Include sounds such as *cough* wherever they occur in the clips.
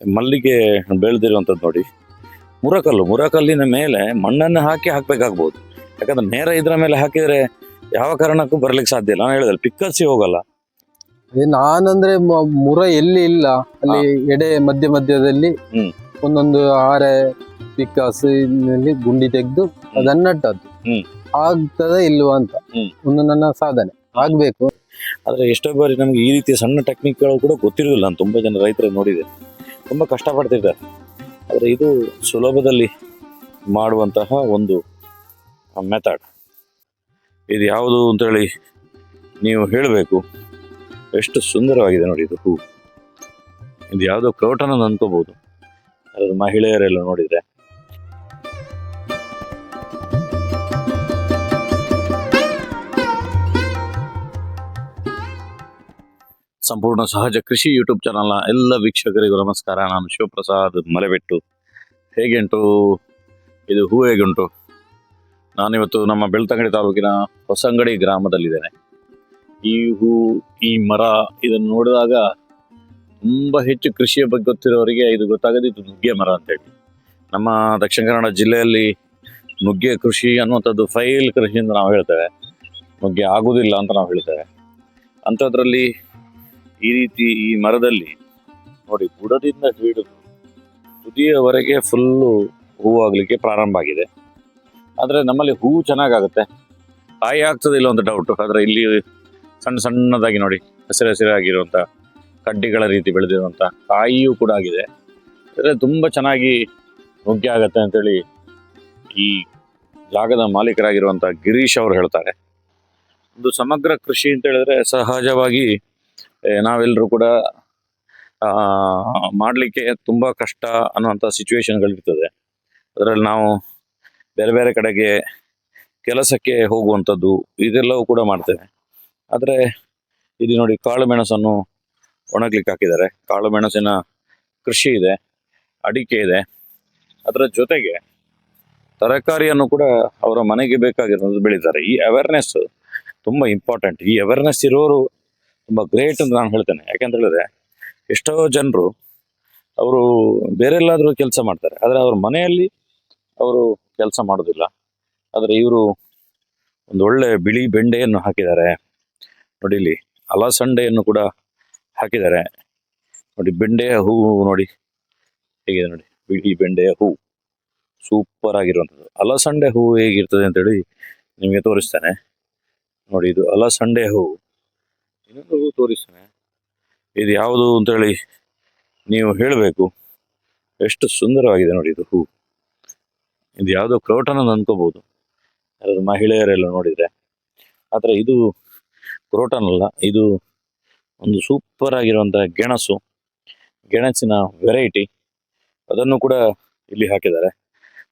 ಮಲ್ಲಿಗೆ ಬೆಳೆದಿರುವಂಥದ್ದು ನೋಡಿ. ಮುರಕಲ್ಲು ಮುರಕಲ್ಲಿನ ಮೇಲೆ ಮಣ್ಣನ್ನು ಹಾಕಿ ಹಾಕಬೇಕಾಗ್ಬೋದು. ಯಾಕಂದ್ರೆ ನೇರ ಇದರ ಮೇಲೆ ಹಾಕಿದರೆ ಯಾವ ಕಾರಣಕ್ಕೂ ಬರ್ಲಿಕ್ಕೆ ಸಾಧ್ಯ ಇಲ್ಲ. ನಾನು ಹೇಳಿದ್ರೆ ಪಿಕ್ಕಸಿ ಹೋಗಲ್ಲ. ಅದೇ ನಾನಂದ್ರೆ ಮುರ ಎಲ್ಲಿ ಇಲ್ಲ. ಅಲ್ಲಿ ಎಡೆ ಮಧ್ಯ ಮಧ್ಯದಲ್ಲಿ ಹ್ಮ್. ಒಂದೊಂದು ಆರೆ ಪಿಕ್ಕಸಿನಲ್ಲಿ ಗುಂಡಿ ತೆಗೆದು ಅದನ್ನ ನಟ್ಟದ್ದು ಹ್ಮ್. ಆಗ್ತದ ಇಲ್ವಾ ಅಂತ. ಒಂದು ನನ್ನ ಸಾಧನೆ. ಆಗ್ಬೇಕು. ಆದ್ರೆ ಎಷ್ಟೋ ಬಾರಿ ನಮ್ಗೆ ಈ ರೀತಿಯ ಸಣ್ಣ ಟೆಕ್ನಿಕ್ಗಳು ಕೂಡ ಗೊತ್ತಿರೋದಿಲ್ಲ ನಾನು ತುಂಬಾ ಜನ ರೈತರ ನೋಡಿದೆ. ತುಂಬ ಕಷ್ಟಪಡ್ತಿದ್ದಾರೆ ಆದರೆ ಇದು ಸುಲಭದಲ್ಲಿ ಮಾಡುವಂತಹ ಒಂದು ಮೆಥಡ್ ಇದು ಯಾವುದು ಅಂತೇಳಿ ನೀವು ಹೇಳಬೇಕು. ಎಷ್ಟು ಸುಂದರವಾಗಿದೆ ನೋಡಿ ಇದು ಹೂವು ಇದು ಯಾವುದೋ ಕ್ರೋಟನ್ ಅಂತ ಅನ್ಕೋಬಹುದು ಅದು ಮಹಿಳೆಯರೆಲ್ಲ ನೋಡಿದ್ರೆ. ಸಂಪೂರ್ಣ ಸಹಜ ಕೃಷಿ ಯೂಟ್ಯೂಬ್ ಚಾನಲ್ನ ಎಲ್ಲ ವೀಕ್ಷಕರಿಗೂ ನಮಸ್ಕಾರ. ನಾನು ಶಿವಪ್ರಸಾದ್ ಮಲೆಬೆಟ್ಟು. ಹೇಗೆಂಟು? ಇದು ಹೂ ಹೇಗುಂಟು? ನಾನಿವತ್ತು ನಮ್ಮ ಬೆಳ್ತಂಗಡಿ ತಾಲೂಕಿನ ಹೊಸಂಗಡಿ ಗ್ರಾಮದಲ್ಲಿದ್ದೇನೆ. ಈ ಹೂ, ಈ ಮರ ಇದನ್ನು ನೋಡಿದಾಗ ತುಂಬ ಹೆಚ್ಚು ಕೃಷಿಯ ಬಗ್ಗೆ ಗೊತ್ತಿರೋರಿಗೆ ಇದು ಗೊತ್ತಾಗದೆ ಇದು ನುಗ್ಗೆ ಮರ ಅಂತೇಳಿ. ನಮ್ಮ ದಕ್ಷಿಣ ಕನ್ನಡ ಜಿಲ್ಲೆಯಲ್ಲಿ ನುಗ್ಗೆ ಕೃಷಿ ಅನ್ನುವಂಥದ್ದು ಫೈಲ್ ಕೃಷಿ ಅಂತ ನಾವು ಹೇಳ್ತೇವೆ. ನುಗ್ಗೆ ಆಗುವುದಿಲ್ಲ ಅಂತ ನಾವು ಹೇಳ್ತೇವೆ. ಅಂಥದ್ರಲ್ಲಿ ಈ ರೀತಿ ಈ ಮರದಲ್ಲಿ ನೋಡಿ ಬುಡದಿಂದ ಹಿಡಿದು ತುದಿಯವರೆಗೆ ಫುಲ್ಲು ಹೂವಾಗಲಿಕ್ಕೆ ಪ್ರಾರಂಭ ಆಗಿದೆ. ಆದರೆ ನಮ್ಮಲ್ಲಿ ಹೂವು ಚೆನ್ನಾಗಾಗುತ್ತೆ. ಕಾಯಿ ಆಗ್ತದೆ ಇಲ್ಲ ಒಂದು ಡೌಟು ಆದರೆ ಇಲ್ಲಿ ಸಣ್ಣ ಸಣ್ಣದಾಗಿ ನೋಡಿ, ಹಸಿರು ಹಸಿರಾಗಿರುವಂಥ ಕಡ್ಡಿಗಳ ರೀತಿ ಬೆಳೆದಿರುವಂಥ ಕಾಯಿಯೂ ಕೂಡ ಆಗಿದೆ. ಅಂದರೆ ತುಂಬ ಚೆನ್ನಾಗಿ ನುಗ್ಗೆ ಆಗತ್ತೆ ಅಂತೇಳಿ ಈ ಜಾಗದ ಮಾಲೀಕರಾಗಿರುವಂಥ ಗಿರೀಶ್ ಅವರು ಹೇಳ್ತಾರೆ. ಒಂದು ಸಮಗ್ರ ಕೃಷಿ ಅಂತ ಹೇಳಿದ್ರೆ ಸಹಜವಾಗಿ ನಾವೆಲ್ಲರೂ ಕೂಡ ಮಾಡಲಿಕ್ಕೆ ತುಂಬ ಕಷ್ಟ ಅನ್ನುವಂಥ ಸಿಚುವೇಶನ್ಗಳಿರ್ತದೆ ಅದರಲ್ಲಿ ನಾವು ಬೇರೆ ಬೇರೆ ಕಡೆಗೆ ಕೆಲಸಕ್ಕೆ ಹೋಗುವಂಥದ್ದು ಇದೆಲ್ಲವೂ ಕೂಡ ಮಾಡ್ತೇವೆ. ಆದರೆ ಇದು ನೋಡಿ ಕಾಳು ಮೆಣಸನ್ನು ಒಣಗ್ಲಿಕ್ಕೆ ಹಾಕಿದ್ದಾರೆ. ಕಾಳು ಮೆಣಸಿನ ಕೃಷಿ ಇದೆ, ಅಡಿಕೆ ಇದೆ. ಅದರ ಜೊತೆಗೆ ತರಕಾರಿಯನ್ನು ಕೂಡ ಅವರ ಮನೆಗೆ ಬೇಕಾಗಿರೋದು ಬೆಳೀತಾರೆ. ಈ ಅವೇರ್ನೆಸ್ ತುಂಬ ಇಂಪಾರ್ಟೆಂಟ್ ಈ ಅವೇರ್ನೆಸ್ ಇರೋರು ತುಂಬ ಗ್ರೇಟ್ ಅಂತ ನಾನು ಹೇಳ್ತೇನೆ. ಯಾಕಂತ ಹೇಳಿದ್ರೆ, ಎಷ್ಟೋ ಜನರು ಅವರು ಬೇರೆಲ್ಲಾದರೂ ಕೆಲಸ ಮಾಡ್ತಾರೆ. ಆದರೆ ಅವ್ರ ಮನೆಯಲ್ಲಿ ಅವರು ಕೆಲಸ ಮಾಡೋದಿಲ್ಲ. ಆದರೆ ಇವರು ಒಂದು ಒಳ್ಳೆ ಬಿಳಿ ಬೆಂಡೆಯನ್ನು ಹಾಕಿದ್ದಾರೆ. ನೋಡಿ ಇಲ್ಲಿ ಅಲಸಂಡೆಯನ್ನು ಕೂಡ ಹಾಕಿದ್ದಾರೆ. ನೋಡಿ ಬೆಂಡೆಯ ಹೂವು ನೋಡಿ. ಹೇಗಿದೆ ನೋಡಿ? ಬಿಳಿ ಬೆಂಡೆಯ ಹೂವು ಸೂಪರ್ ಆಗಿರುವಂಥದ್ದು. ಅಲಸಂಡೆ ಹೂವು ಹೇಗಿರ್ತದೆ ಅಂತೇಳಿ ನಿಮಗೆ ತೋರಿಸ್ತಾನೆ. ನೋಡಿ ಇದು ಅಲಸಂಡೆ ಹೂವು ಇನ್ನೊಂದು ತೋರಿಸ್ತೇನೆ. ಇದು ಯಾವುದು ಅಂತೇಳಿ ನೀವು ಹೇಳಬೇಕು. ಎಷ್ಟು ಸುಂದರವಾಗಿದೆ ನೋಡಿ ಇದು ಹೂ. ಇದು ಯಾವುದೋ ಕ್ರೋಟನ್ ಅಂತ ಅನ್ಕೋಬಹುದು ಯಾರಾದ್ರು ಮಹಿಳೆಯರೆಲ್ಲ ನೋಡಿದ್ರೆ. ಆದರೆ ಇದು ಕ್ರೋಟನ್ ಅಲ್ಲ, ಇದು ಒಂದು ಸೂಪರ್ ಆಗಿರುವಂಥ ಗೆಣಸು, ಗೆಣಸಿನ ವೆರೈಟಿ ಅದನ್ನು ಕೂಡ ಇಲ್ಲಿ ಹಾಕಿದ್ದಾರೆ.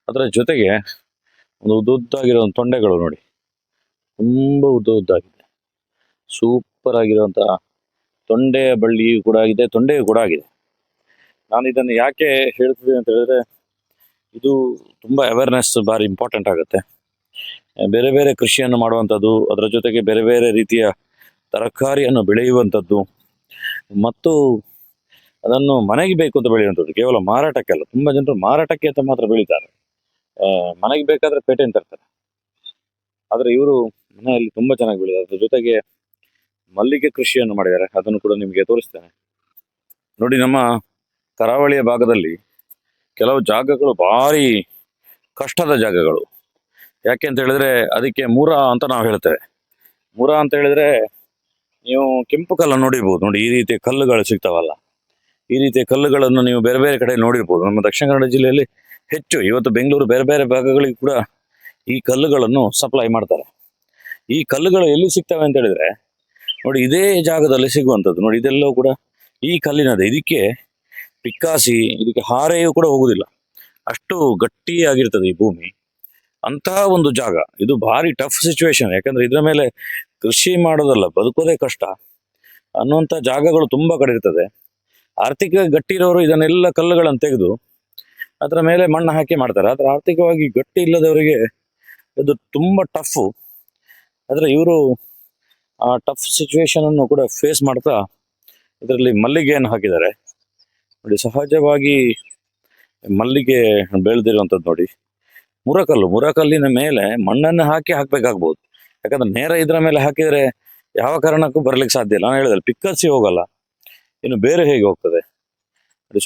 ಅದರ ಜೊತೆಗೆ ಒಂದು ಉದ್ದುದ್ದಾಗಿರೋ ತೊಂಡೆಗಳು ನೋಡಿ. ತುಂಬ ಉದ್ದ ಉದ್ದಾಗಿದೆ ಸೂಪರ್ ಆಗಿರುವಂತಹ ತೊಂಡೆಯ ಬಳ್ಳಿಯು ಕೂಡ ಆಗಿದೆ ತೊಂಡೆಯೂ ಕೂಡ ಆಗಿದೆ. ನಾನು ಇದನ್ನು ಯಾಕೆ ಹೇಳ್ತಿದ್ದೀನಿ ಅಂತ ಹೇಳಿದ್ರೆ, ಇದು ತುಂಬ ಅವೇರ್ನೆಸ್ ಭಾರಿ ಇಂಪಾರ್ಟೆಂಟ್ ಆಗುತ್ತೆ. ಬೇರೆ ಬೇರೆ ಕೃಷಿಯನ್ನು ಮಾಡುವಂಥದ್ದು, ಅದರ ಜೊತೆಗೆ ಬೇರೆ ಬೇರೆ ರೀತಿಯ ತರಕಾರಿಯನ್ನು ಬೆಳೆಯುವಂಥದ್ದು, ಮತ್ತು ಅದನ್ನು ಮನೆಗೆ ಬೇಕು ಅಂತ ಬೆಳೆಯುವಂಥದ್ದು, ಕೇವಲ ಮಾರಾಟಕ್ಕೆ ಅಲ್ಲ, ತುಂಬ ಜನರು ಮಾರಾಟಕ್ಕೆ ಅಂತ ಮಾತ್ರ ಬೆಳೀತಾರೆ. ಮನೆಗೆ ಬೇಕಾದರೆ ಪೇಟೆಂಟ್ ತರ್ತಾರೆ. ಆದರೆ ಇವರು ಮನೆಯಲ್ಲಿ ತುಂಬ ಚೆನ್ನಾಗಿ ಬೆಳೀತಾರೆ ಅದ್ರ ಜೊತೆಗೆ ಮಲ್ಲಿಗೆ ಕೃಷಿಯನ್ನು ಮಾಡಿದ್ದಾರೆ. ಅದನ್ನು ಕೂಡ ನಿಮಗೆ ತೋರಿಸ್ತೇನೆ. ನೋಡಿ ನಮ್ಮ ಕರಾವಳಿಯ ಭಾಗದಲ್ಲಿ ಕೆಲವು ಜಾಗಗಳು ಭಾರಿ ಕಷ್ಟದ ಜಾಗಗಳು. ಯಾಕೆ ಅಂತ ಹೇಳಿದ್ರೆ ಅದಕ್ಕೆ ಮೂರ ಅಂತ ನಾವು ಹೇಳ್ತೇವೆ. ಮೂರ ಅಂತ ಹೇಳಿದ್ರೆ ನೀವು ಕೆಂಪು ಕಲ್ಲನ್ನು ನೋಡಿರ್ಬೋದು. ನೋಡಿ ಈ ರೀತಿಯ ಕಲ್ಲುಗಳು ಸಿಗ್ತಾವಲ್ಲ. ಈ ರೀತಿಯ ಕಲ್ಲುಗಳನ್ನು ನೀವು ಬೇರೆ ಬೇರೆ ಕಡೆ ನೋಡಿರ್ಬೋದು. ನಮ್ಮ ದಕ್ಷಿಣ ಕನ್ನಡ ಜಿಲ್ಲೆಯಲ್ಲಿ ಹೆಚ್ಚು. ಇವತ್ತು ಬೆಂಗಳೂರು ಬೇರೆ ಬೇರೆ ಭಾಗಗಳಿಗೆ ಕೂಡ ಈ ಕಲ್ಲುಗಳನ್ನು ಸಪ್ಲೈ ಮಾಡ್ತಾರೆ. ಈ ಕಲ್ಲುಗಳು ಎಲ್ಲಿ ಸಿಗ್ತವೆ ಅಂತ ಹೇಳಿದ್ರೆ ನೋಡಿ ಇದೇ ಜಾಗದಲ್ಲಿ ಸಿಗುವಂಥದ್ದು. ನೋಡಿ ಇದೆಲ್ಲವೂ ಕೂಡ ಈ ಕಲ್ಲಿನದೇ. ಇದಕ್ಕೆ ಪಿಕ್ಕಾಸಿ, ಇದಕ್ಕೆ ಹಾರೆಯೂ ಕೂಡ ಹೋಗುದಿಲ್ಲ. ಅಷ್ಟು ಗಟ್ಟಿಯಾಗಿರ್ತದೆ ಈ ಭೂಮಿ. ಅಂತಹ ಒಂದು ಜಾಗ. ಇದು ಭಾರಿ ಟಫ್ ಸಿಚುವೇಶನ್ ಯಾಕಂದ್ರೆ ಇದರ ಮೇಲೆ ಕೃಷಿ ಮಾಡೋದಲ್ಲ, ಬದುಕೋದೇ ಕಷ್ಟ. ಅನ್ನುವಂಥ ಜಾಗಗಳು ತುಂಬ ಕಡೆ ಇರ್ತದೆ. ಆರ್ಥಿಕ ಗಟ್ಟಿ ಇರೋರು ಇದನ್ನೆಲ್ಲ ಕಲ್ಲುಗಳನ್ನು ತೆಗೆದು ಅದರ ಮೇಲೆ ಮಣ್ಣು ಹಾಕಿ ಮಾಡ್ತಾರೆ. ಆದರೆ ಆರ್ಥಿಕವಾಗಿ ಗಟ್ಟಿ ಇಲ್ಲದವರಿಗೆ ಇದು ತುಂಬ ಟಫು. ಆದರೆ ಇವರು ಟಫ್ ಸಿಚುವೇಶನ್ ಅನ್ನು ಕೂಡ ಫೇಸ್ ಮಾಡ್ತಾ ಇದರಲ್ಲಿ ಮಲ್ಲಿಗೆಯನ್ನು ಹಾಕಿದ್ದಾರೆ. ನೋಡಿ, ಸಹಜವಾಗಿ ಮಲ್ಲಿಗೆ ಬೆಳೆದಿರುವಂಥದ್ದು ನೋಡಿ. ಮುರಕಲ್ಲು, ಮುರಕಲ್ಲಿನ ಮೇಲೆ ಮಣ್ಣನ್ನು ಹಾಕಿ ಹಾಕಬೇಕಾಗ್ಬೋದು. ಯಾಕಂದ್ರೆ ನೇರ ಇದರ ಮೇಲೆ ಹಾಕಿದರೆ ಯಾವ ಕಾರಣಕ್ಕೂ ಬರ್ಲಿಕ್ಕೆ ಸಾಧ್ಯ ಇಲ್ಲ. ನಾನು ಹೇಳಿದ್ರೆ ಪಿಕ್ಕರ್ಸಿ ಹೋಗಲ್ಲ. ಇನ್ನು ಬೇರೆ ಹೇಗೆ ಹೋಗ್ತದೆ?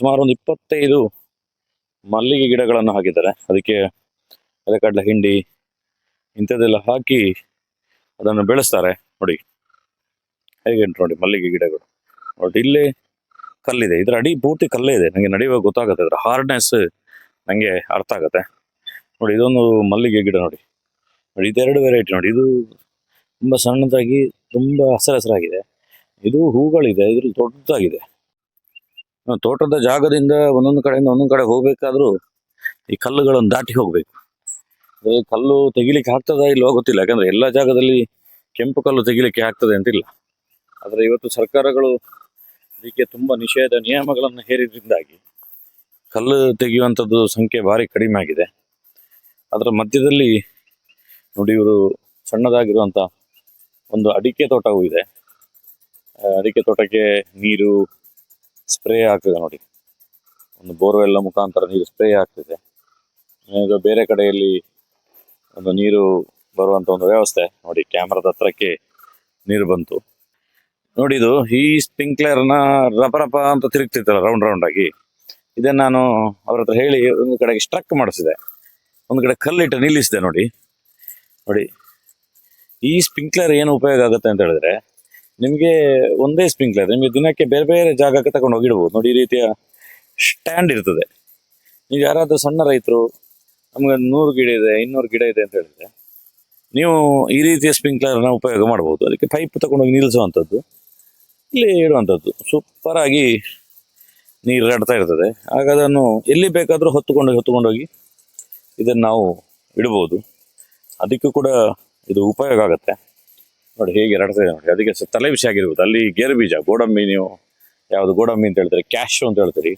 ಸುಮಾರು ಒಂದು ಇಪ್ಪತ್ತೈದು ಮಲ್ಲಿಗೆ ಗಿಡಗಳನ್ನು ಹಾಕಿದ್ದಾರೆ. ಅದಕ್ಕೆ ಎಲೆಕಡಲೆ, ಹಿಂಡಿ ಇಂಥದ್ದೆಲ್ಲ ಹಾಕಿ ಅದನ್ನು ಬೆಳೆಸ್ತಾರೆ. ನೋಡಿ, ಹೇಗೆ ಉಂಟು ನೋಡಿ, ಮಲ್ಲಿಗೆ ಗಿಡಗಳು. ನೋಡಿ, ಇಲ್ಲಿ ಕಲ್ಲಿದೆ. ಇದರ ಅಡಿ ಪೂರ್ತಿ ಕಲ್ಲೇ ಇದೆ. ನನಗೆ ನಡೆಯುವಾಗ ಗೊತ್ತಾಗುತ್ತೆ ಅದರ ಹಾರ್ಡ್ನೆಸ್ ನನಗೆ ಅರ್ಥ ಆಗುತ್ತೆ. ನೋಡಿ, ಇದೊಂದು ಮಲ್ಲಿಗೆ ಗಿಡ ನೋಡಿ. ನೋಡಿ, ಇದೆರಡು ವೆರೈಟಿ ನೋಡಿ. ಇದು ತುಂಬ ಸಣ್ಣದಾಗಿ, ತುಂಬ ಹಸಿರು ಹಸಿರಾಗಿದೆ ಇದು ಹೂಗಳಿದೆ, ಇದ್ರಲ್ಲಿ ದೊಡ್ಡದಾಗಿದೆ. ತೋಟದ ಜಾಗದಿಂದ ಒಂದೊಂದು ಕಡೆಯಿಂದ ಒಂದೊಂದು ಕಡೆ ಹೋಗ್ಬೇಕಾದ್ರೂ ಈ ಕಲ್ಲುಗಳನ್ನು ದಾಟಿ ಹೋಗ್ಬೇಕು. ಕಲ್ಲು ತೆಗಿಲಿಕ್ಕೆ ಆಗ್ತದ ಇಲ್ವಾ ಗೊತ್ತಿಲ್ಲ. ಯಾಕಂದ್ರೆ ಎಲ್ಲ ಜಾಗದಲ್ಲಿ ಕೆಂಪು ಕಲ್ಲು ತೆಗಿಲಿಕ್ಕೆ ಆಗ್ತದೆ ಅಂತಿಲ್ಲ. ಆದರೆ ಇವತ್ತು ಸರ್ಕಾರಗಳು ಇದಕ್ಕೆ ತುಂಬ ನಿಷೇಧ ನಿಯಮಗಳನ್ನು ಹೇರಿದ್ರಿಂದಾಗಿ ಕಲ್ಲು ತೆಗೆಯುವಂಥದ್ದು ಸಂಖ್ಯೆ ಭಾರಿ ಕಡಿಮೆ ಆಗಿದೆ. ಅದರ ಮಧ್ಯದಲ್ಲಿ ನೋಡಿ ಇವರು ಸಣ್ಣದಾಗಿರುವಂಥ ಒಂದು ಅಡಿಕೆ ತೋಟವೂ ಇದೆ. ಅಡಿಕೆ ತೋಟಕ್ಕೆ ನೀರು ಸ್ಪ್ರೇ ಆಗ್ತದೆ ನೋಡಿ. ಒಂದು ಬೋರ್ವೆಲ್ಲ ಮುಖಾಂತರ ನೀರು ಸ್ಪ್ರೇ ಆಗ್ತಿದೆ. ಬೇರೆ ಕಡೆಯಲ್ಲಿ ಒಂದು ನೀರು ಬರುವಂಥ ಒಂದು ವ್ಯವಸ್ಥೆ. ನೋಡಿ ಕ್ಯಾಮ್ರಾದ ಹತ್ರಕ್ಕೆ ನೀರು ಬಂತು. ನೋಡಿ, ಇದು ಈ ರಪ ರಪ ಅಂತ ತಿರುಗ್ತಿತ್ತಲ್ಲ ರೌಂಡ್ ರೌಂಡ್ ಆಗಿ. ಇದನ್ನ ನಾನು ಅವ್ರ ಹತ್ರ ಹೇಳಿ ಒಂದು ಕಡೆಗೆ ಸ್ಟ್ರಕ್ ಮಾಡಿಸಿದೆ. ಒಂದು ಕಡೆ ಕಲ್ಲಿಟ್ಟು ನಿಲ್ಲಿಸಿದೆ ನೋಡಿ. ನೋಡಿ, ಈ ಸ್ಪ್ರಿಂಕ್ಲರ್ ಏನು ಉಪಯೋಗ ಆಗುತ್ತೆ ಅಂತ ಹೇಳಿದ್ರೆ, ನಿಮಗೆ ಒಂದೇ ಸ್ಪ್ರಿಂಕ್ಲರ್ ನಿಮಗೆ ದಿನಕ್ಕೆ ಬೇರೆ ಬೇರೆ ಜಾಗಕ್ಕೆ ತಗೊಂಡು ಹೋಗಿಡ್ಬೋದು ನೋಡಿ, ಈ ರೀತಿಯ ಸ್ಟ್ಯಾಂಡ್ ಇರ್ತದೆ. ನೀವು ಯಾರಾದರೂ ಸಣ್ಣ ರೈತರು, ನಮಗೆ ನೂರು ಗಿಡ ಇದೆ, ಇನ್ನೂರು ಗಿಡ ಇದೆ ಅಂತ ಹೇಳಿದ್ರೆ ನೀವು ಈ ರೀತಿಯ ಸ್ಪ್ರಿಂಕ್ಲರ್ನ ಉಪಯೋಗ ಮಾಡ್ಬೋದು. ಅದಕ್ಕೆ ಪೈಪ್ ತಗೊಂಡೋಗಿ ನಿಲ್ಲಿಸುವಂಥದ್ದು. ಇಲ್ಲಿ ಇಡುವಂಥದ್ದು. ಸೂಪರಾಗಿ ನೀರು ಹರಡ್ತಾ ಇರ್ತದೆ. ಆಗ ಅದನ್ನು ಎಲ್ಲಿ ಬೇಕಾದರೂ ಹೊತ್ತುಕೊಂಡು, ಹೊತ್ತುಕೊಂಡೋಗಿ ಇದನ್ನು ನಾವು ಇಡ್ಬೋದು ಅದಕ್ಕೂ ಕೂಡ ಇದು ಉಪಯೋಗ ಆಗುತ್ತೆ. ನೋಡಿ ಹೇಗೆ ಹರಡ್ತಾ ನೋಡಿ. ಅದಕ್ಕೆ ತಲೆ ವಿಷಯ ಆಗಿರ್ಬೋದು. ಅಲ್ಲಿ ಗೇರು ಬೀಜ, ಗೋಡಂಬಿ ನೀವು ಯಾವುದು ಗೋಡಂಬಿ ಅಂತ ಹೇಳ್ತಾರೆ ಕ್ಯಾಶು ಅಂತ ಹೇಳ್ತೀರಿ.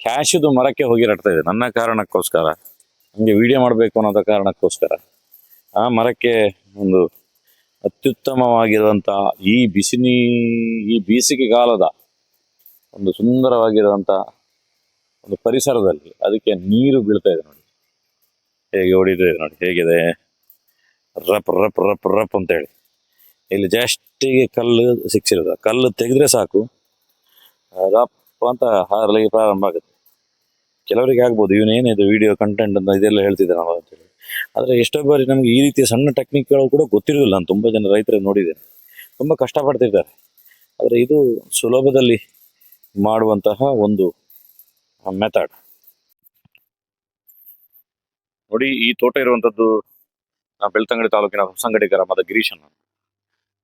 ಕ್ಯಾಶುದು ಮರಕ್ಕೆ ಹೋಗಿ ಹರಡ್ತಾ ಇದೆ. ನನ್ನ ಕಾರಣಕ್ಕೋಸ್ಕರ ನನಗೆ ವಿಡಿಯೋ ಮಾಡಬೇಕು ಅನ್ನೋದ ಕಾರಣಕ್ಕೋಸ್ಕರ. ಆ ಮರಕ್ಕೆ ಒಂದು ಅತ್ಯುತ್ತಮವಾಗಿರುವಂಥ ಈ ಬಿಸಿನಿ, ಈ ಬೇಸಿಗೆ ಕಾಲದ ಒಂದು ಸುಂದರವಾಗಿರುವಂಥ ಒಂದು ಪರಿಸರದಲ್ಲಿ ಅದಕ್ಕೆ ನೀರು ಬೀಳ್ತಾ ಇದೆ ನೋಡಿ. ಹೇಗೆ ಹೊಡಿತಾ ಇದೆ ನೋಡಿ, ಹೇಗಿದೆ? ರಪ್ ರಪ್ ರಪ್ ರಪ್ ಅಂತೇಳಿ ಇಲ್ಲಿ ಜಾಸ್ತಿಗೆ ಕಲ್ಲು ಸಿಕ್ಸಿರೋದು. ಕಲ್ಲು ತೆಗೆದ್ರೆ ಸಾಕು. ರಪ್ ಅಂತ ಹಾರಲಿಕ್ಕೆ ಪ್ರಾರಂಭ ಆಗುತ್ತೆ. ಕೆಲವರಿಗೆ ಆಗ್ಬೋದು. ಇವನೇನಿದು ವಿಡಿಯೋ ಕಂಟೆಂಟ್ ಅಂತ ಇದೆಲ್ಲ ಹೇಳ್ತಿದ್ದೆ ನಾವು ಅಂತೇಳಿ ಆದರೆ ಎಷ್ಟೋ ಬಾರಿ ನಮಗೆ ಈ ರೀತಿಯ ಸಣ್ಣ ಟೆಕ್ನಿಕ್ಗಳು ಕೂಡ ಗೊತ್ತಿರೋದಿಲ್ಲ. ನಾನು ತುಂಬ ಜನ ರೈತರ ನೋಡಿದ್ದೇನೆ. ತುಂಬ ಕಷ್ಟಪಡ್ತಿರ್ತಾರೆ ಆದರೆ ಇದು ಸುಲಭದಲ್ಲಿ ಮಾಡುವಂತಹ ಒಂದು ಮೆಥಡ್ ನೋಡಿ, ಈ ತೋಟ ಇರುವಂಥದ್ದು ಬೆಳ್ತಂಗಡಿ ತಾಲೂಕಿನ ಹೊಸಂಗಡಿ ಗ್ರಾಮದ ಗಿರೀಶನ್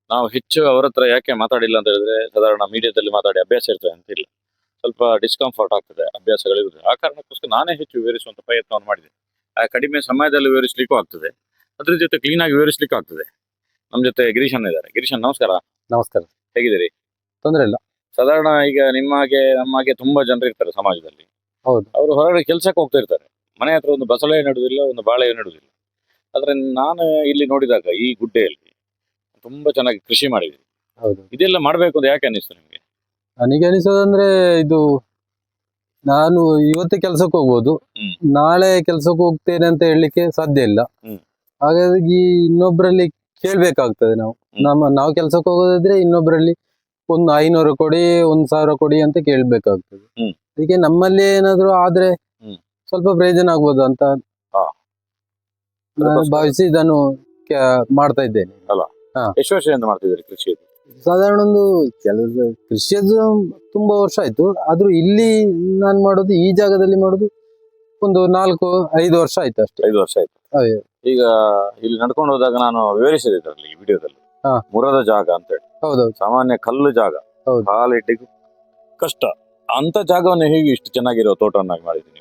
ನಾವು ಹೆಚ್ಚು ಅವರ ಹತ್ರ ಯಾಕೆ ಮಾತಾಡಿಲ್ಲ ಅಂತ ಹೇಳಿದ್ರೆ, ಸಾಧಾರಣ ಮೀಡಿಯಾದಲ್ಲಿ ಮಾತಾಡಿ ಅಭ್ಯಾಸ ಇರ್ತದೆ ಅಂತಿಲ್ಲ ಸ್ವಲ್ಪ ಡಿಸ್ಕಂಫರ್ಟ್ ಆಗ್ತದೆ ಅಭ್ಯಾಸಗಳಿರುತ್ತೆ ಆ ಕಾರಣಕ್ಕೋಸ್ಕರ ನಾನೇ ಹೆಚ್ಚು ವಿವರಿಸುವಂತ ಪ್ರಯತ್ನವನ್ನು ಮಾಡಿದೆ ಕಡಿಮೆ ಸಮಯದಲ್ಲಿ ವಿವರಿಸ್ಲಿಕ್ಕೂ ಆಗ್ತದೆ. ಅದ್ರ ಜೊತೆ ಕ್ಲೀನ್ ಆಗಿ ವಿವರಿಸ್ಲಿಕ್ಕೂ ಆಗ್ತದೆ. ನಮ್ಮ ಜೊತೆ ಗಿರೀಶನ್ ಇದ್ದಾರೆ. ಗಿರೀಶನ್ ನಮಸ್ಕಾರ. ನಮಸ್ಕಾರ. ಹೇಗಿದ್ದೀರಿ? ತೊಂದರೆ ಇಲ್ಲ. ಸಾಧಾರಣ ಈಗ ನಿಮ್ಮ ಹಾಗೆ ನಮ್ಮ ಹಾಗೆ ತುಂಬಾ ಜನರು ಇರ್ತಾರೆ ಸಮಾಜದಲ್ಲಿ. ಹೌದು. ಅವರು ಹೊರಗಡೆ ಕೆಲಸಕ್ಕೆ ಹೋಗ್ತಾ ಇರ್ತಾರೆ. ಮನೆ ಹತ್ರ ಒಂದು ಬಸಳೆ ನಡುವುದಿಲ್ಲ ಒಂದು ಬಾಳೆ ನೆಡುವುದಿಲ್ಲ ಆದ್ರೆ ನಾನು ಇಲ್ಲಿ ನೋಡಿದಾಗ ಈ ಗುಡ್ಡೆಯಲ್ಲಿ ತುಂಬಾ ಚೆನ್ನಾಗಿ ಕೃಷಿ ಮಾಡಿದ್ರಿ ಹೌದು. ಇದೆಲ್ಲ ಮಾಡಬೇಕು ಅಂತ ಯಾಕೆ ಅನ್ನಿಸ್ತು ನಿಮಗೆ? ನನಗೆ ಅನಿಸೋದಂದ್ರೆ ಇದು ನಾನು ಇವತ್ತು ಕೆಲ್ಸಕ್ಕೆ ಹೋಗ್ಬೋದು. ನಾಳೆ ಕೆಲ್ಸಕ್ಕೆ ಹೋಗ್ತೇನೆ ಅಂತ ಹೇಳಲಿಕ್ಕೆ ಸಾಧ್ಯ ಇಲ್ಲ. ಹಾಗಾಗಿ ಇನ್ನೊಬ್ರಲ್ಲಿ ಕೇಳ್ಬೇಕಾಗ್ತದೆ ನಾವು. ನಮ್ಮ ನಾವು ಕೆಲ್ಸಕ್ಕೆ ಹೋಗೋದಿದ್ರೆ ಇನ್ನೊಬ್ರಲ್ಲಿ ಒಂದು ಐನೂರು ಕೊಡಿ ಒಂದ್ ಸಾವಿರ ಕೊಡಿ ಅಂತ ಕೇಳ್ಬೇಕಾಗ್ತದೆ. ಅದಕ್ಕೆ ನಮ್ಮಲ್ಲಿ ಏನಾದ್ರು ಆದ್ರೆ ಸ್ವಲ್ಪ ಪ್ರಯೋಜನ ಆಗ್ಬೋದು ಅಂತ. ನಾನು ಭಾವಿಸಿ ಇದನ್ನು ಮಾಡ್ತಾ ಇದ್ದೇನೆ. ಎಷ್ಟು ವರ್ಷದಿಂದ ಮಾಡ್ತಿದ್ದೀರಿ ಕೃಷಿ? ಸಾಧಾರಣ ಒಂದು ಕೆಲಸ ಕೃಷಿಯದ್ದು ತುಂಬಾ ವರ್ಷ ಆಯ್ತು. ಆದ್ರೂ ಇಲ್ಲಿ ನಾನು ಮಾಡೋದು ಈ ಜಾಗದಲ್ಲಿ ಮಾಡೋದು ಒಂದು ನಾಲ್ಕು ಐದು ವರ್ಷ ಆಯ್ತು ಅಷ್ಟೇ. ಐದು ವರ್ಷ ಆಯ್ತು. ಹೌದು. ಈಗ ಇಲ್ಲಿ ನಡ್ಕೊಂಡು ಹೋದಾಗ ನಾನು ವಿವರಿಸಿದೆ ಇದರಲ್ಲಿ ಈ ವಿಡಿಯೋದಲ್ಲಿ. ಹಾ. ಮುರದ ಜಾಗ ಅಂತ ಹೇಳಿ ಹೌದೌದು. ಸಾಮಾನ್ಯ ಕಲ್ಲು ಜಾಗ. ಹೌದು. ಕಾಲಿಟ್ಟಿಗೆ ಕಷ್ಟ. ಅಂತ ಜಾಗವನ್ನು ಹೇಗೆ ಇಷ್ಟು ಚೆನ್ನಾಗಿರೋ ತೋಟವನ್ನಾಗಿ ಮಾಡಿದ್ದೀನಿ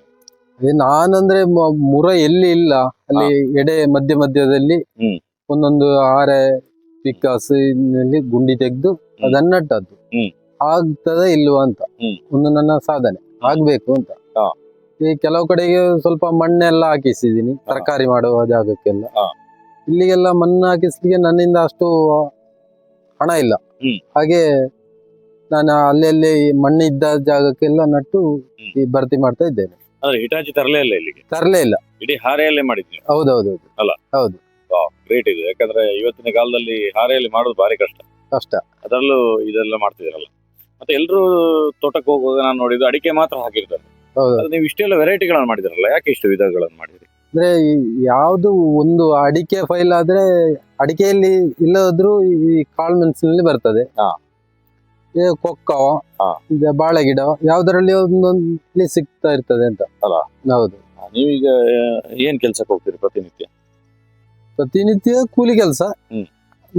ಅದೇ ನಾನಂದ್ರೆ ಮ- ಮುರ ಎಲ್ಲಿ ಇಲ್ಲ. ಅಲ್ಲಿ ಎಡೆ ಮಧ್ಯ ಮಧ್ಯದಲ್ಲಿ ಹ್ಮ್. ಒಂದೊಂದು ಆರೆ ಪಿಕ್ಕಾಸಿನಲ್ಲಿ ಗುಂಡಿ ತೆಗೆದು ಅದನ್ನ ನಟ್ಟದ್ದು. ಆಗ್ತದ ಇಲ್ವಾ ಅಂತ. ಒಂದು ನನ್ನ ಸಾಧನೆ. ಆಗ್ಬೇಕು ಅಂತ. ಈ ಕೆಲವು ಕಡೆಗೆ ಸ್ವಲ್ಪ ಮಣ್ಣೆಲ್ಲ ಹಾಕಿಸಿದೀನಿ ತರಕಾರಿ ಮಾಡುವ ಜಾಗಕ್ಕೆಲ್ಲ. ಇಲ್ಲಿಗೆಲ್ಲ ಮಣ್ಣು ಹಾಕಿಸ್ಲಿಕ್ಕೆ ನನ್ನಿಂದ ಅಷ್ಟು ಹಣ ಇಲ್ಲ. ಹಾಗೆ ನಾನು ಅಲ್ಲಲ್ಲಿ ಮಣ್ಣು ಇದ್ದ ಜಾಗಕ್ಕೆಲ್ಲ ನಟ್ಟು ಈ ಭರ್ತಿ ಮಾಡ್ತಾ ಇದ್ದೇನೆ. ತರಲೇ ಇಲ್ಲ ಇಲ್ಲಿಗೆ? ತರಲೇ ಇಲ್ಲ. ಇಡೀ ಹಾರೆಯಲ್ಲೇ ಮಾಡಿದ್ವಿ ಹೌದೌದು ಗ್ರೇಟ್ ಇದು. ಯಾಕಂದ್ರೆ ಇವತ್ತಿನ ಕಾಲದಲ್ಲಿ ಹಾರೆಯಲ್ಲಿ ಮಾಡೋದು ಭಾರಿ ಕಷ್ಟ. ಕಷ್ಟ. ಅದರಲ್ಲೂ ಇದೆಲ್ಲ ಮಾಡ್ತಿದಾರಲ್ಲ. ಮತ್ತೆ ಎಲ್ಲರೂ ತೋಟಕ್ಕೆ ಹೋಗುವಾಗ ನಾನು ನೋಡಿದ್ದು ಅಡಿಕೆ ಮಾತ್ರ ಹಾಕಿರ್ತಾರೆ. ಹೌದು. ನೀವು ಇಷ್ಟೆಲ್ಲ ವೆರೈಟಿಗಳನ್ನು ಮಾಡಿದಿರಲ್ಲ ಯಾಕೆ ಇಷ್ಟು ವಿಧಗಳನ್ನು ಮಾಡಿದ್ರಿ? ಅಂದ್ರೆ ಯಾವುದು ಒಂದು ಅಡಿಕೆ ಫೈಲ್ ಆದ್ರೆ ಅಡಿಕೆಯಲ್ಲಿ ಇಲ್ಲದ್ರೂ ಈ ಕಾಳು ಮೆಣಸಿನಲ್ಲಿ ಬರ್ತದೆ. ಹಾ. ಈ ಹಾ. ಈಗ ಬಾಳೆ ಗಿಡ ಯಾವ್ದರಲ್ಲಿ ಒಂದೊಂದು ಸಿಗ್ತಾ ಇರ್ತದೆ ಅಂತ. ಅಲ್ಲ? ಹೌದು. ಆ, ನೀವೀಗ ಏನ್ ಕೆಲ್ಸಕ್ಕೆ ಹೋಗ್ತೀರಿ ಪ್ರತಿನಿತ್ಯ? ಪ್ರತಿನಿತ್ಯ ಕೂಲಿ ಕೆಲಸ. ಹ್ಮ್.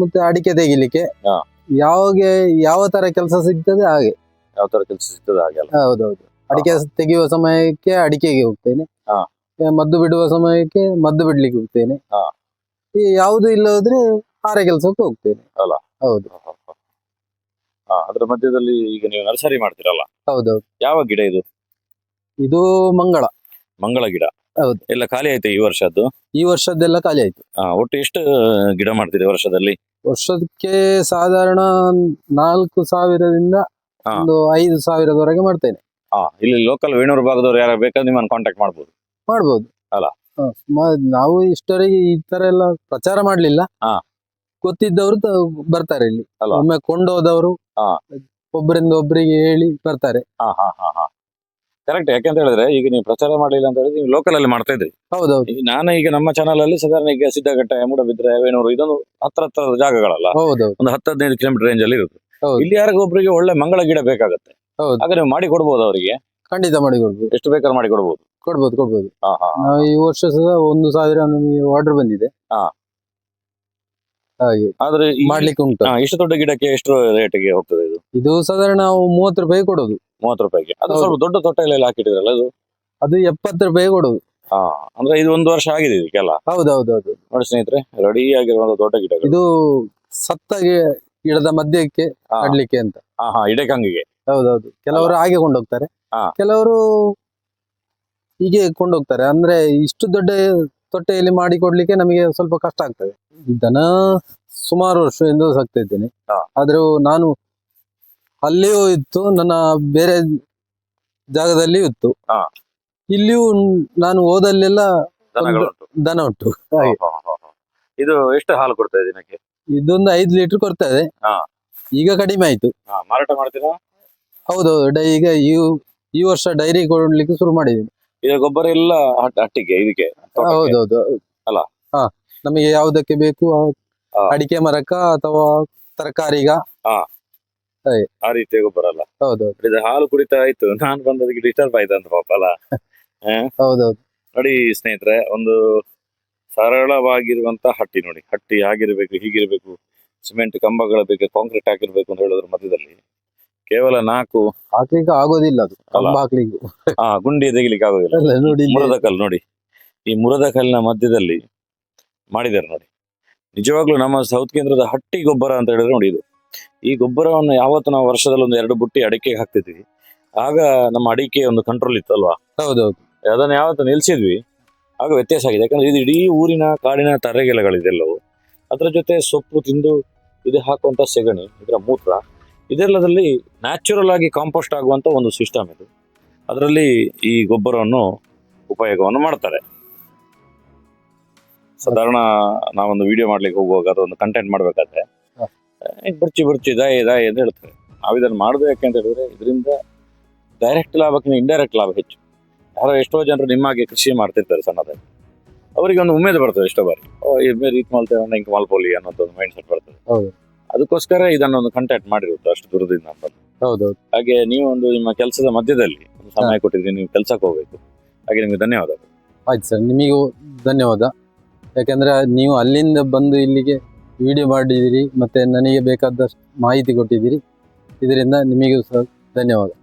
ಮತ್ತೆ ಅಡಿಕೆ ತೆಗಿಲಿಕ್ಕೆ. ಹಾ. ಯಾವಾಗ ಯಾವ ತರ ಕೆಲಸ ಸಿಗ್ತದೆ ಹಾಗೆ. ಯಾವ ತರ ಕೆಲಸ ಸಿಗ್ತದೆ ಹಾಗೆಲ್ಲ ಹೌದೌದು. ಅಡಿಕೆ ತೆಗೆಯುವ ಸಮಯಕ್ಕೆ ಅಡಿಕೆಗೆ ಹೋಗ್ತೇನೆ. ಹಾ. ಮದ್ದು ಬಿಡುವ ಸಮಯಕ್ಕೆ ಮದ್ದು ಬಿಡ್ಲಿಕ್ಕೆ ಹೋಗ್ತೇನೆ. ಹಾ. ಈ ಯಾವುದು ಇಲ್ಲದ್ರೆ ಆರೆ ಕೆಲಸಕ್ಕೆ ಹೋಗ್ತೇನೆ. ಅಲ್ಲ? ಹೌದು. ಹಾ ಅದ್ರ ಮಧ್ಯದಲ್ಲಿ ಈಗ ನೀವು ನರ್ಸರಿ ಮಾಡ್ತೀರಲ್ಲ? ಹೌದೌದು. ಯಾವ ಗಿಡ ಇದು? ಇದು ಮಂಗಳ. ಮಂಗಳ ಗಿಡ. ಹೌದು. ಎಲ್ಲ ಖಾಲಿ ಆಯ್ತು ಈ ವರ್ಷದ್ದು ಈ ವರ್ಷದ್ದೆಲ್ಲ ಖಾಲಿ ಆಯ್ತು ಆ, ಒಟ್ಟು ಎಷ್ಟು ಗಿಡ ಮಾಡ್ತೀರಿ ವರ್ಷದಲ್ಲಿ ವರ್ಷಕ್ಕೆ ಸಾಧಾರಣ ನಾಲ್ಕು ಸಾವಿರದಿಂದ ಹಾ. ಒಂದು ಐದು ಸಾವಿರದವರೆಗೆ ಮಾಡ್ತೇನೆ ಹಾ ಇಲ್ಲಿ ಲೋಕಲ್ ವೇಣೂರು ಭಾಗದವ್ರು ಯಾರು ಬೇಕಾದ್ರೆ ನಿಮ್ಮನ್ನು ಕಾಂಟ್ಯಾಕ್ಟ್ ಮಾಡ್ಬೋದು ಮಾಡ್ಬೋದು ಅಲ್ಲ? ಹ, ನಾವು ಇಷ್ಟವರೆಗೆ ಈ ತರ ಎಲ್ಲ ಪ್ರಚಾರ ಮಾಡ್ಲಿಲ್ಲ ಹಾ. ಗೊತ್ತಿದ್ದವರು ತ- ಬರ್ತಾರೆ ಇಲ್ಲಿ ಅಲ್ವಾ? ಒಮ್ಮೆ ಕೊಂಡೋದವರು ಹಾ. ಒಬ್ಬರಿಂದ ಒಬ್ಬರಿಗೆ ಹೇಳಿ ಬರ್ತಾರೆ ಹಾ ಹಾ ಹಾ ಹಾ ಕರೆಕ್ಟ್ ಯಾಕೆಂತ ಹೇಳಿದ್ರೆ ಈಗ ನೀವು ಪ್ರಚಾರ ಮಾಡಲಿಲ್ಲ ಅಂತ ಹೇಳಿದ್ರೆ ನೀವು ಲೋಕಲ್ ಅಲ್ಲಿ ಮಾಡ್ತಾ ಇದ್ರಿ. ಹೌದೌದು. ಈಗ ನಾನು ಈಗ ನಮ್ಮ ಚಾನಲ್ ಅಲ್ಲಿ ಸಾಧಾರಣ ಈಗ ಸಿದ್ದಗಟ್ಟೆ ಮೂಡಬಿದ್ರೆ ವೇಣೂರು ಇದೊಂದು ಹತ್ರ ಹತ್ರ ಜಾಗಗಳಲ್ಲ. ಹೌದು ಒಂದು ಹತ್ತು ಹದಿನೈದು ಕಿಲೋಮೀಟರ್ ರೇಂಜ್ ಅಲ್ಲಿ ಇರುತ್ತೆ. ಇಲ್ಲಿ ಯಾರಿಗೊಬ್ಬರಿಗೆ ಒಳ್ಳೆ ಮಂಗಳ ಗಿಡ ಬೇಕಾಗುತ್ತೆ. ಹೌದು. ಆಗ ನೀವು ಮಾಡಿ ಕೊಡ್ಬೋದು ಅವರಿಗೆ. ಖಂಡಿತ ಮಾಡಿ ಕೊಡ್ಬೋದು. ಎಷ್ಟು ಬೇಕಾದ್ರೂ ಮಾಡಿ ಕೊಡ್ಬೋದು. ಕೊಡ್ಬೋದು ಕೊಡ್ಬೋದು. ಈ ವರ್ಷ ಸಹ ಒಂದು ಸಾವಿರ ನಮಗೆ ಆರ್ಡರ್ ಬಂದಿದೆ. ಹಾಗೆ. ಆದ್ರೆ ಈ- ಮಾಡ್ಲಿಕ್ಕೆ ಉಂಟು. ಹಾ, ಇಷ್ಟು ದೊಡ್ಡ ಗಿಡಕ್ಕೆ ಎಷ್ಟು ರೇಟ್ಗೆ ಹೋಗ್ತದೆ ಇದು? ಇದು ಸಾಧಾರಣ ನಾವು ಮೂವತ್ತು ರೂಪಾಯಿ ಕೊಡೋದು. ಮೂವತ್ತು ರೂಪಾಯಿಗೆ. ಅದು ಹೌದು. ಸ್ವಲ್ಪ ದೊಡ್ಡ ತೊಟ್ಟೆಲೆಲ್ಲ ಹಾಕಿಟ್ಟಿದ್ರಲ್ಲ ಅದು ಅದು ಎಪ್ಪತ್ತು ರೂಪಾಯಿ ಕೊಡೋದು. ಹಾ ಅಂದ್ರೆ ಇದು ಒಂದು ವರ್ಷ ಆಗಿದೆ ಇದಕ್ಕೆಲ್ಲ ಹೌದೌದೌದು. ನೋಡಿ ಸ್ನೇಹಿತರೆ ರೆಡಿ ಆಗಿರುವ ದೊಡ್ಡ ಗಿಡ ಇದು ಸತ್ತ ಗಿ- ಗಿಡದ ಮಧ್ಯಕ್ಕೆ ಹಾ. ಆಡ್ಲಿಕ್ಕೆ ಅಂತ. ಹಾ ಹಾ ಇಡೆಕಂಗಿಗೆ. ಹೌದೌದು. ಕೆಲವರು ಹಾಗೆ ಕೊಂಡೋಗ್ತಾರೆ. ಹಾ. ಕೆಲವರು ಹೀಗೆ ಕೊಂಡೋಗ್ತಾರೆ. ಅಂದ್ರೆ ಇಷ್ಟು ದೊಡ್ಡ ತೊಟ್ಟೆಯಲ್ಲಿ ಮಾಡಿ ಕೊಡ್ಲಿಕ್ಕೆ ನಮಗೆ ಸ್ವಲ್ಪ ಕಷ್ಟ ಆಗ್ತದೆ. ದನ ಸುಮಾರು ವರ್ಷದಿಂದ ಸಾಕ್ತಾ ಇದ್ದೇನೆ. ಆದರೂ ನಾನು ಅಲ್ಲಿಯೂ ಇತ್ತು ನನ್ನ ಬೇರೆ ಜಾಗದಲ್ಲಿಯೂ ಇತ್ತು. ಇಲ್ಲಿಯೂ ನಾನು ಹೋದಲ್ಲೆಲ್ಲ ದನ ಉಂಟು. ಇದು ಎಷ್ಟು ಹಾಲು ಕೊಡ್ತಾ ಇದೆ ದಿನಕ್ಕೆ? ಇದೊಂದು ಐದು ಲೀಟರ್ ಕೊಡ್ತದೆ ಇದೆ. ಈಗ ಕಡಿಮೆ ಆಯ್ತು. ಮಾರಾಟ ಮಾಡ್ತೀರಾ? ಹೌದೌದು ಡೈ ಈಗ ಈ ಈ ವರ್ಷ ಡೈರಿ ಕೊಡ್ಲಿಕ್ಕೆ ಶುರು ಮಾಡಿದ್ದೀನಿ. ಈಗ ಗೊಬ್ಬರ ಎಲ್ಲ ಹಟ್- ಹಟ್ಟಿಗೆ ಇದಕ್ಕೆ ತೋಟಕ್ಕೆ? ಹೌದೌದು. ಅಲ್ಲ? ಹಾ ನಮಗೆ ಯಾವುದಕ್ಕೆ ಬೇಕು? ಆ ಹಾ. ಅಡಿಕೆ ಮರಕ್ಕ ಅಥವಾ ತರಕಾರಿಗ ಆ ರೀತಿಯ ಗೊಬ್ಬರ ಅಲ್ಲ. ಹೌದೌದು. ಇದು ಹಾಲು ಕುಡಿತಾ ಆಯ್ತು. ನಾನು ಬಂದದಕ್ಕೆ ಡಿಸ್ಟರ್ಬ್ ಆಯ್ತು ಅಂತ ಪಾಪ ಅಲ್ಲ. *laughs* ಹೌದೌದು. ನೋಡಿ ಸ್ನೇಹಿತರೆ ಒಂದು ಸರಳವಾಗಿರುವಂತ ಹಟ್ಟಿ ನೋಡಿ. ಹಟ್ಟಿ ಆಗಿರ್ಬೇಕು ಹೀಗಿರ್ಬೇಕು. ಸಿಮೆಂಟ್ ಕಂಬಗಳ ಬೇಕು ಕಾಂಕ್ರೀಟ್ ಹಾಕಿರ್ಬೇಕು ಅಂತ ಹೇಳೋದ್ರ ಮಧ್ಯದಲ್ಲಿ ಕೇವಲ ನಾಲ್ಕು ಹಾಕ್ಲಿಕ್ಕೆ ಆಗೋದಿಲ್ಲ ಅದು. ಕಂಬ ಹಾಕ್ಲಿಕ್ಕೆ. ಹಾ ಗುಂಡಿ ತೆಗಿಲಿಕ್ಕೆ ಆಗೋದಿಲ್ಲ. ಅಲ್ಲ, ನೋಡಿ ಇಲ್ಲಿ. ಮುರದ ಕಲ್ಲು ನೋಡಿ. ಈ ಮುರದ ಕಲ್ಲಿನ ಮಧ್ಯದಲ್ಲಿ ಮಾಡಿದ್ದಾರೆ ನೋಡಿ. ನಿಜವಾಗ್ಲೂ ನಮ್ಮ ಸೌತ್ ಕೇಂದ್ರದ ಹಟ್ಟಿ ಗೊಬ್ಬರ ಅಂತ ಹೇಳಿದ್ರೆ ನೋಡಿ ಇದು. ಈ ಗೊಬ್ಬರವನ್ನು ಯಾವತ್ತು ನಾವು ವರ್ಷದಲ್ಲಿ ಒಂದು ಎರಡು ಬುಟ್ಟಿ ಅಡಿಕೆಗೆ ಹಾಕ್ತಿದ್ವಿ. ಆಗ ನಮ್ಮ ಅಡಿಕೆ ಒಂದು ಕಂಟ್ರೋಲ್ ಇತ್ತು ಅಲ್ವಾ? ಹೌದೌದು. ಅದನ್ನು ಯಾವತ್ತು ನಿಲ್ಸಿದ್ವಿ. ಆಗ ವ್ಯತ್ಯಾಸ ಆಗಿದೆ. ಯಾಕಂದ್ರೆ ಇದು ಇಡೀ ಊರಿನ ಕಾಡಿನ ತರೆಗೆಲೆಗಳಿದೆಲ್ಲವು ಅದರ ಜೊತೆ ಸೊಪ್ಪು ತಿಂದು ಇದು ಹಾಕುವಂತ ಸೆಗಣಿ ಇದರ ಮೂತ್ರ. ಇದೆಲ್ಲದಲ್ಲಿ ನ್ಯಾಚುರಲ್ ಆಗಿ ಕಾಂಪೋಸ್ಟ್ ಆಗುವಂತ ಒಂದು ಸಿಸ್ಟಮ್ ಇದು. ಅದರಲ್ಲಿ ಈ ಗೊಬ್ಬರವನ್ನು ಉಪಯೋಗವನ್ನು ಮಾಡ್ತಾರೆ. ಸಾಧಾರಣ ನಾವೊಂದು ವಿಡಿಯೋ ಮಾಡ್ಲಿಕ್ಕೆ ಹೋಗುವಾಗ ಅದೊಂದು ಕಂಟೆಂಟ್ ಮಾಡ್ಬೇಕಾದ್ರೆ ಬರ್ಚಿ ಬರ್ಚಿ ದಾಯಿ ದಾಯಿ ಅಂತ ಹೇಳ್ತಾರೆ. ನಾವು ಇದನ್ನು ಮಾಡೋದು ಯಾಕೆ ಅಂತ ಹೇಳಿದ್ರೆ ಇದರಿಂದ ಡೈರೆಕ್ಟ್ ಲಾಭಕ್ಕಿಂತ ಇಂಡೈರೆಕ್ಟ್ ಲಾಭ ಹೆಚ್ಚು. ಯಾರೋ ಎಷ್ಟೋ ಜನರು ನಿಮ್ಮಾಗೆ ಕೃಷಿ ಮಾಡ್ತಿರ್ತಾರೆ ಸಣ್ಣದಾಗಿ. ಅವರಿಗೆ ಒಂದು ಉಮೇದು ಬರ್ತದೆ ಎಷ್ಟೋ ಬಾರಿ. ರೀತಿ ರೀತ್ ಮಾಡ್ತೇವೆ ಹಿಂಗೆ ಮಾಲ್ಪೋಲಿ ಅನ್ನೋ ಒಂದು ಮೈಂಡ್ ಸೆಟ್ ಬರ್ತದೆ. ಹೌದು. ಅದಕ್ಕೋಸ್ಕರ ಇದನ್ನೊಂದು ಕಂಟ್ಯಾಕ್ಟ್ ಮಾಡಿರುತ್ತೆ ಅಷ್ಟು ದೂರದಿಂದ ಹೌದು ಹೌದೌದು. ಹಾಗೆ ನೀವು ಒಂದು ನಿಮ್ಮ ಕೆಲಸದ ಮಧ್ಯದಲ್ಲಿ ಒಂದು ಸಮಯ ಕೊಟ್ಟಿದ್ರೆ ನೀವು ಕೆಲಸಕ್ಕೆ ಹೋಗಬೇಕು. ಹಾಗೆ ನಿಮಗೆ ಧನ್ಯವಾದ. ಆಯ್ತು ಸರ್ ನಿಮಗೂ ಧನ್ಯವಾದ. ಯಾಕಂದ್ರೆ ನೀವು ಅಲ್ಲಿಂದ ಬಂದು ಇಲ್ಲಿಗೆ ವಿಡಿಯೋ ಮಾಡಿದ್ದೀರಿ ಮತ್ತೆ ನನಗೆ ಬೇಕಾದಷ್ಟು ಮಾಹಿತಿ ಕೊಟ್ಟಿದ್ದೀರಿ. ಇದರಿಂದ ನಿಮಗೂ ಸಹ ಧನ್ಯವಾದ.